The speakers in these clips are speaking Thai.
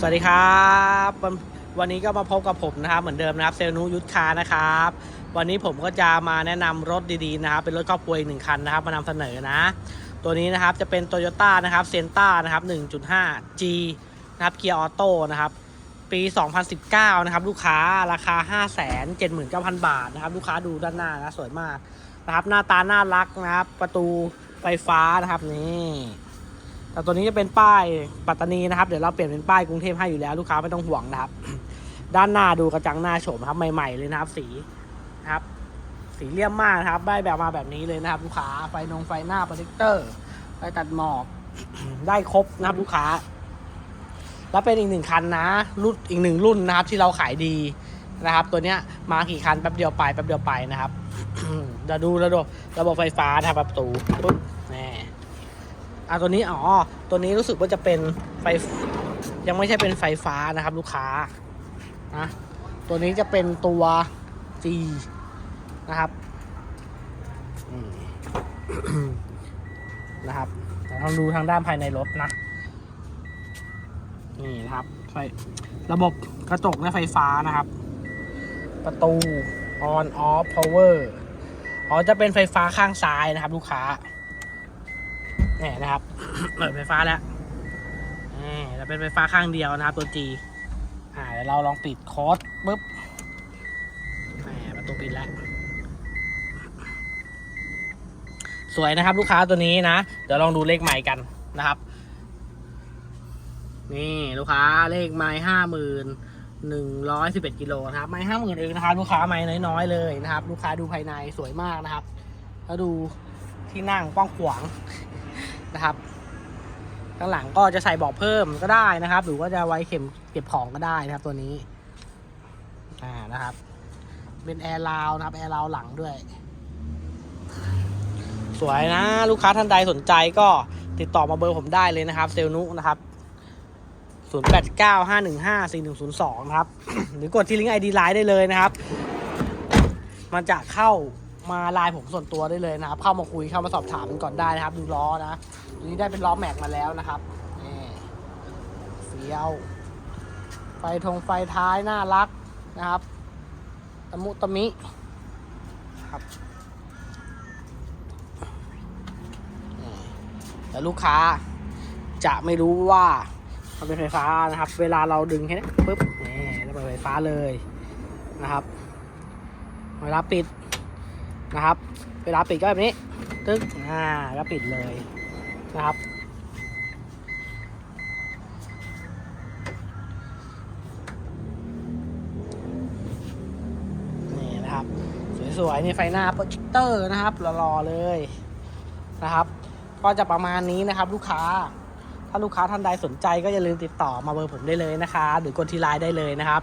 สวัสดีครับวันนี้ก็มาพบกับผมนะครับเหมือนเดิมนะครับเซลล์นุยุทธคานะครับ วันนี้ผมก็จะมาแนะนำรถดีๆนะครับ เป็นรถครอบครัวอีกหนึ่งคันนะครับ มานำเสนอนะ ตัวนี้นะครับจะเป็น Toyota นะครับเซนต้านะครับ 1.5G นะครับเกียร์ออโต้นะครับ ปี 2019 นะครับ ลูกค้าราคา 579,000 บาทนะครับ ลูกค้าดูด้านหน้านะสวยมากนะครับ หน้าตาน่ารักนะครับ ประตูไฟฟ้านะครับนี่ แต่ตัวนี้จะเป็นป้ายปัตตานีนะครับ เดี๋ยวเราเปลี่ยนเป็นป้ายกรุงเทพให้อยู่แล้วลูกค้าไม่ต้องห่วงนะครับ ด้านหน้าดูกระจังหน้าโฉมครับใหม่ๆเลยนะครับ สีนะครับ สีเลี่ยมมากนะครับได้แบบมาแบบนี้เลยนะครับ ลูกค้าไฟนงไฟหน้าโปรเจคเตอร์ไฟตัดหมอกได้ครบนะครับลูกค้า แล้วเป็นอีกหนึ่งคันนะรุ่นอีกหนึ่งรุ่นนะครับ ที่เราขายดีนะครับ ตัวเนี้ยมากี่คันแป๊บเดียวไปแป๊บเดียวไปนะครับเดี๋ยวดูระบบระบบไฟฟ้านะครับประตูปุ๊บแน่ อะตัวนี้อ๋อตัวนี้รู้สึกว่าจะเป็นไฟยังไม่ใช่เป็นไฟฟ้านะครับ ลูกค้านะตัวนี้จะเป็นตัว G นะครับอืมนะครับแต่ลองดูทางด้านภายในรถนะ นี่นะครับไฟระบบกระจกและไฟฟ้านะครับ ประตู on off power อ๋อจะเป็นไฟฟ้าข้างซ้ายนะครับ ลูกค้า นี่นะครับ เปิดไฟฟ้าแล้วนี่จะเป็นไฟฟ้าข้างเดียวนะครับ ตัว G อ่าเดี๋ยวเราลองปิดโค้ดปุ๊บแหมประตูปิดแล้วสวยนะครับ ลูกค้าตัวนี้นะ เดี๋ยวลองดูเลขใหม่กันนะครับ นี่ลูกค้าเลขไม้ห้าหมื่นหนึ่งร้อยสิบเอ็ดกิโลนะครับไม้ห้าหมื่นเองนะครับ ลูกค้าไม้น้อยๆเลยนะครับ ลูกค้าดูภายในสวยมากนะครับ แล้วดูที่นั่งกว้างขวาง นะครับ ข้างหลังก็จะใส่เบอกเพิ่มก็ได้นะครับ หรือว่าจะไว้เข็มเก็บของก็ได้นะครับ ตัวนี้อ่านะครับ เป็นแอร์ราวนะครับแอร์ราวหลังด้วย สวยนะ ลูกค้าท่านใดสนใจก็ติดต่อมาเบอร์ผมได้เลยนะครับ เซลนุนะครับ0895154102 นะครับ หรือกดที่ลิงก์ ID ไลน์ได้เลยนะครับ มันจะเข้า มาไลน์ผมส่วนตัวได้เลยนะครับ เข้ามาคุยเข้ามาสอบถามกันก่อนได้นะครับ ดูล้อนะตัวนี้ได้เป็นล้อแม็กมาแล้วนะครับนี่เฟี้ยว ไฟทงไฟท้ายน่ารักนะครับ ตะมุตะมิครับแต่ลูกค้าจะไม่รู้ว่ามันเป็นไฟฟ้านะครับ เวลาเราดึงแค่นี้ปุ๊บนี่จะเปิดไฟฟ้าเลยนะครับเวลาปิด นะครับ เวลาปิดก็แบบนี้ ตึ๊กอ่าก็ปิดเลยนะครับ นี่นะครับ สวยๆนี่ไฟหน้าโปรเจคเตอร์นะครับรอๆเลยนะครับ ก็จะประมาณนี้นะครับลูกค้า ถ้าลูกค้าท่านใดสนใจก็อย่าลืมติดต่อมาเบอร์ผมได้เลยนะคะ หรือกดที่ไลน์ได้เลยนะครับ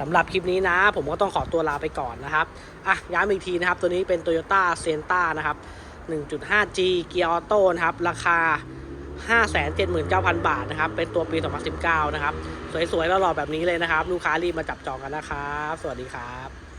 สำหรับคลิปนี้นะ ผมก็ต้องขอตัวลาไปก่อนนะครับอะย้ำอีกทีนะครับ ตัวนี้เป็น Toyota s e n t a นะครับ 1.5G เกียร์ออโต้นะครับ ราคา 579,000 บาทนะครับ เป็นตัวปี 2019 นะครับ สวยๆแล้วหล่อๆแบบนี้เลยนะครับ ลูกค้ารีบมาจับจองกันนะครับ สวัสดีครับ